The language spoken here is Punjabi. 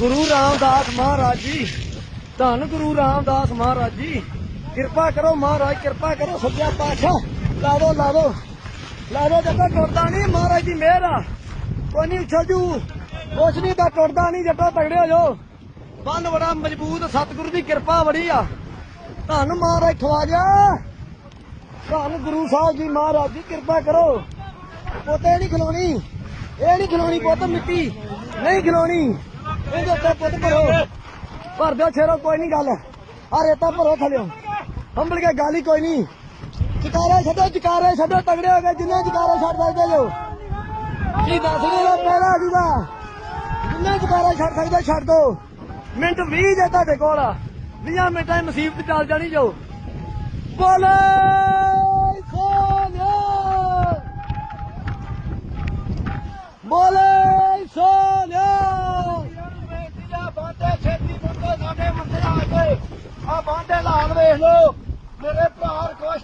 ਗੁਰੂ ਰਾਮਦਾਸ ਮਹਾਰਾਜ ਜੀ, ਧੰਨ ਗੁਰੂ ਰਾਮਦਾਸ ਮਹਾਰਾਜ ਜੀ। ਕਿਰਪਾ ਕਰੋ ਮਹਾਰਾਜ, ਕਿਰਪਾ ਕਰੋ ਸੱਚਾ ਪਾਤਸ਼ਾਹ। ਲਾ ਦੋ ਲਾ ਜੱਟਾ ਟੁੱਟਦਾ ਨਹੀਂ ਮਹਾਰਾਜ ਦੀ ਮਿਹਰ। ਆ ਕੋਈ ਨਹੀਂ ਉਛਲ ਜੂ। ਕੁਛ ਨਹੀਂ ਤਾਂ ਟੁੱਟਦਾ ਨਹੀਂ, ਜੱਟਾ ਤਗੜੇ ਹੋ ਜਾਓ। ਬੰਨ ਬੜਾ ਮਜ਼ਬੂਤ, ਸਤਿਗੁਰੂ ਦੀ ਕਿਰਪਾ ਬੜੀ ਆ। ਧੰਨ ਮਹਾਰਾਜ ਖਵਾਜਾ ਧੰਨ ਗੁਰੂ ਸਾਹਿਬ ਜੀ ਮਹਾਰਾਜ ਦੀ ਕਿਰਪਾ ਕਰੋ। ਪੋਤੇ ਨਹੀਂ ਖਲੋਣੀ ਇਹ ਨਹੀਂ ਖਲੋਣੀ ਪੁੱਤ ਮਿੱਟੀ। ਨਹੀਂ ਖਲੋਣੀ ਇਹਦੇ ਉੱਤੇ ਪੁੱਤ ਭਰੋ। ਭਰ ਦਿਓ ਛੇਰੋ ਕੋਈ ਨਹੀਂ ਗੱਲ। ਆ ਰੇਤਾ ਭਰੋ ਥਲਿਓ। ਹੰਬਲ ਕੇ ਗਾਲੀ ਕੋਈ ਨਹੀਂ। ਜਕਾਰੇ ਛੱਡੋ ਜਕਾਰੇ ਛੱਡੋ, ਤਗੜੇ ਹੋ ਗਏ ਜਿੰਨੇ ਜਕਾਰੇ ਛੱਡ ਸਕਦੇ ਜੋ। ਕੀ ਦੱਸ ਰਹੇ ਹੋ? ਪਹਿਲਾ ਜੂਗਾ। ਜਿੰਨੇ ਜਕਾਰੇ ਛੱਡ ਸਕਦੇ ਛੱਡ ਦੋ। ਮਿੰਟ 20 ਜੇ ਤੁਹਾਡੇ ਕੋਲ ਆ। 20 ਮਿੰਟਾਂ ਮੁਸੀਬਤ ਚੱਲ ਜਾਣੀ ਜੋ। ਬੋਲੇ ਸੋਨਿਆ ਬੋਲੇ ਮੰਦੇ ਆ ਗਏ ਮੇਰੇ ਭਰਾ ਰਿਕਵੈਸਟ